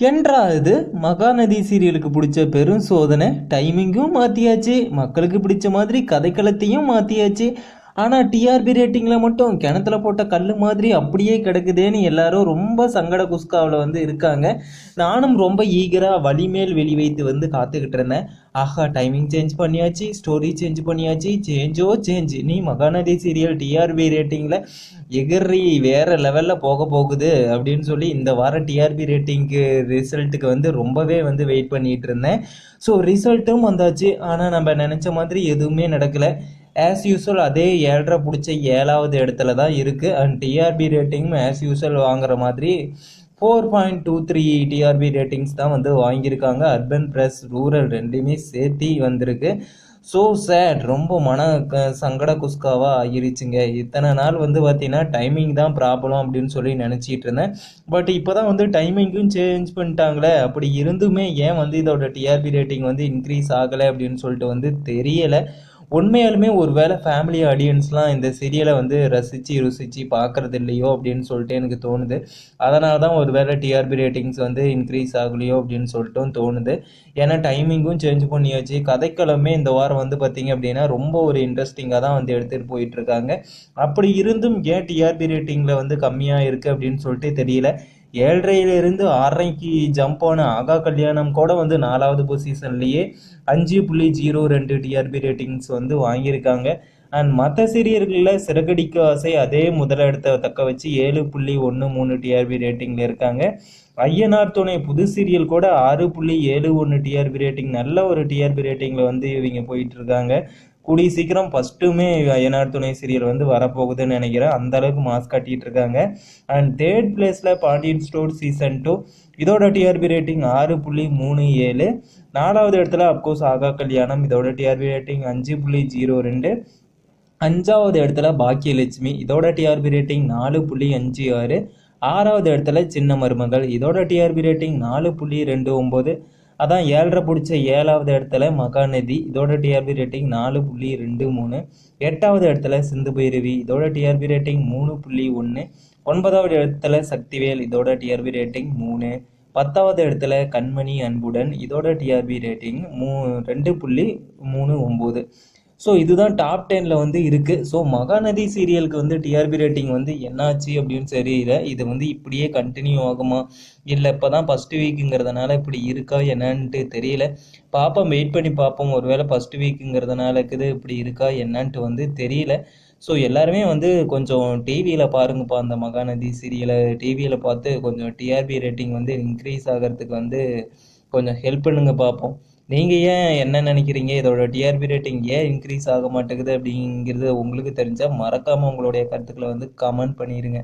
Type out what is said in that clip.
என்றாவது மகாநதி சீரியலுக்கு பிடிச்ச பெரும் சோதனை. டைமிங்கும் மாற்றியாச்சு மக்களுக்கு பிடிச்ச மாதிரி கதைக்களத்தையும் மாற்றியாச்சு ஆனால் டிஆர்பி ரேட்டிங்கில் மட்டும் கிணத்துல போட்ட கல் மாதிரி அப்படியே கிடக்குதேன்னு எல்லாரும் ரொம்ப சங்கட குஸ்காவில் வந்து இருக்காங்க. நானும் ரொம்ப ஈகராக வலிமேல் வெளி வைத்து வந்து காத்துக்கிட்டு இருந்தேன். ஆஹா டைமிங் சேஞ்ச் பண்ணியாச்சு ஸ்டோரி சேஞ்ச் பண்ணியாச்சு சேஞ்சோ சேஞ்ச் நீ மகாநதி சீரியல் டிஆர்பி ரேட்டிங்கில் எகிரி வேற லெவலில் போக போகுது அப்படின்னு சொல்லி இந்த வாரம் டிஆர்பி ரேட்டிங்க்கு ரிசல்ட்டுக்கு வந்து ரொம்பவே வந்து வெயிட் பண்ணிகிட்டு இருந்தேன். ஸோ ரிசல்ட்டும் வந்தாச்சு. ஆனால் நம்ம நினச்ச மாதிரி எதுவுமே நடக்கலை. ஆஸ் யூஸ்வல் அதே ஏழரை பிடிச்ச ஏழாவது இடத்துல தான் இருக்குது அண்ட் டிஆர்பி ரேட்டிங்கும் ஆஸ் யூஸ்வல் வாங்குற மாதிரி four point two three TRP ratings தான் வந்து வாங்கியிருக்காங்க. அர்பன் ப்ளஸ் ரூரல் ரெண்டுமே சேர்த்தி வந்திருக்கு. ஸோ சேட் ரொம்ப மன க சங்கட குஸ்காவாக ஆகிருச்சுங்க. இத்தனை நாள் வந்து பார்த்தீங்கன்னா டைமிங் தான் ப்ராப்ளம் அப்படின்னு சொல்லி நினச்சிட்டு இருந்தேன். பட் இப்போ தான் வந்து டைமிங்கும் சேஞ்ச் பண்ணிட்டாங்களே. அப்படி இருந்துமே ஏன் வந்து இதோட டிஆர்பி ரேட்டிங் வந்து இன்க்ரீஸ் ஆகலை அப்படின்னு சொல்லிட்டு வந்து தெரியலை. உண்மையாலுமே ஒரு வேளை ஃபேமிலி ஆடியன்ஸ்லாம் இந்த சீரியலை வந்து ரசித்து ருசித்து பார்க்குறது இல்லையோ அப்படின்னு சொல்லிட்டு எனக்கு தோணுது. அதனால தான் ஒரு வேளை டிஆர்பி ரேட்டிங்ஸ் வந்து இன்க்ரீஸ் ஆகலையோ அப்படின்னு சொல்லிட்டும் தோணுது. ஏன்னா டைமிங்கும் சேஞ்ச் பண்ணியாச்சு. கதைக்களமே இந்த வாரம் வந்து பார்த்திங்க அப்படின்னா ரொம்ப ஒரு இன்ட்ரெஸ்டிங்காக தான் வந்து எடுத்துகிட்டு போயிட்டுருக்காங்க அப்படி இருந்தும் ஏன் டிஆர்பி ரேட்டிங்கில் வந்து கம்மியாக இருக்குது அப்படின்னு சொல்லிட்டு தெரியல. ஏழரையிலிருந்து ஆறரைக்கு ஜம்ப் ஆன ஆகா கல்யாணம் கூட வந்து நாலாவது பொசிஷன்லேயே அஞ்சு புள்ளி ஜீரோ ரெண்டு டிஆர்பி ரேட்டிங்ஸ் வந்து வாங்கியிருக்காங்க. அண்ட் மற்ற சீரியர்களில் சிறகடிக்க ஆசை அதே முதலிடத்தை தக்க வச்சு ஏழு புள்ளி ஒன்று மூணு டிஆர்பி ரேட்டிங்கில் இருக்காங்க. ஐயனார் துணை புது சீரியல் கூட ஆறு புள்ளி ஏழு ஒன்று டிஆர்பி ரேட்டிங் நல்ல ஒரு டிஆர்பி ரேட்டிங்கில் வந்து இவங்க போயிட்டு இருக்காங்க. கூடிய சீக்கிரம் ஃபஸ்ட்டுமே அய்யனார் துணை சீரியல் வந்து வரப்போகுதுன்னு நினைக்கிறேன். அந்த அளவுக்கு மாஸ் காட்டிட்டு இருக்காங்க. அண்ட் தேர்ட் பிளேஸில் பாண்டியன் ஸ்டோர் சீசன் டூ இதோட டிஆர்பி ரேட்டிங் ஆறு புள்ளி மூணு ஏழு. நாலாவது இடத்துல அப்கோர்ஸ் ஆகா கல்யாணம் இதோட டிஆர்பி ரேட்டிங் அஞ்சு புள்ளி ஜீரோ ரெண்டு. அஞ்சாவது இடத்துல பாக்கியலட்சுமி. இதோட டிஆர்பி ரேட்டிங் நாலு புள்ளி அஞ்சு ஆறு. ஆறாவது இடத்துல சின்ன மருமகள். இதோட டிஆர்பி ரேட்டிங் நாலு புள்ளி ரெண்டு ஒம்பது. அதான் ஏழரை பிடிச்ச ஏழாவது இடத்துல மகாநதி. இதோட டிஆர்பி ரேட்டிங் நாலு புள்ளி ரெண்டு மூணு. எட்டாவது இடத்துல சிந்து பைரவி. இதோட டிஆர்பி ரேட்டிங் மூணு புள்ளி ஒன்று. ஒன்பதாவது இடத்துல சக்திவேல். இதோட டிஆர்பி ரேட்டிங் மூணு. பத்தாவது இடத்துல கண்மணி அன்புடன். இதோட டிஆர்பி ரேட்டிங் மூ ரெண்டு புள்ளி மூணு ஒம்பது. ஸோ இதுதான் டாப் டெனில் வந்து இருக்குது ஸோ மகாநதி சீரியலுக்கு வந்து டிஆர்பி ரேட்டிங் வந்து என்னாச்சு அப்படின்னு தெரியல. இது வந்து இப்படியே கண்டினியூ ஆகுமா? இல்லை இப்போ தான் ஃபஸ்ட்டு வீக்குங்கிறதுனால இப்படி இருக்கா என்னன்ட்டு தெரியல. பார்ப்போம் வெயிட் பண்ணி பார்ப்போம் ஒருவேளை ஃபஸ்ட்டு வீக்குங்கிறதுனால இருக்குது இப்படி இருக்கா என்னன்ட்டு வந்து தெரியல. ஸோ எல்லாருமே வந்து கொஞ்சம் டிவியில் பாருங்கப்பா அந்த மகாநதி சீரியலை. டிவியில் பார்த்து கொஞ்சம் டிஆர்பி ரேட்டிங் வந்து இன்க்ரீஸ் ஆகிறதுக்கு வந்து கொஞ்சம் ஹெல்ப் பண்ணுங்க பார்ப்போம் நீங்கள் ஏன் என்ன நினைக்கிறீங்க? இதோட டிஆர்பி ரேட்டிங் ஏன் இன்க்ரீஸ் ஆக மாட்டேங்குது அப்படிங்கிறது உங்களுக்கு தெரிஞ்சால் மறக்காமல் உங்களுடைய கருத்துக்களை வந்து கமெண்ட் பண்ணிடுங்க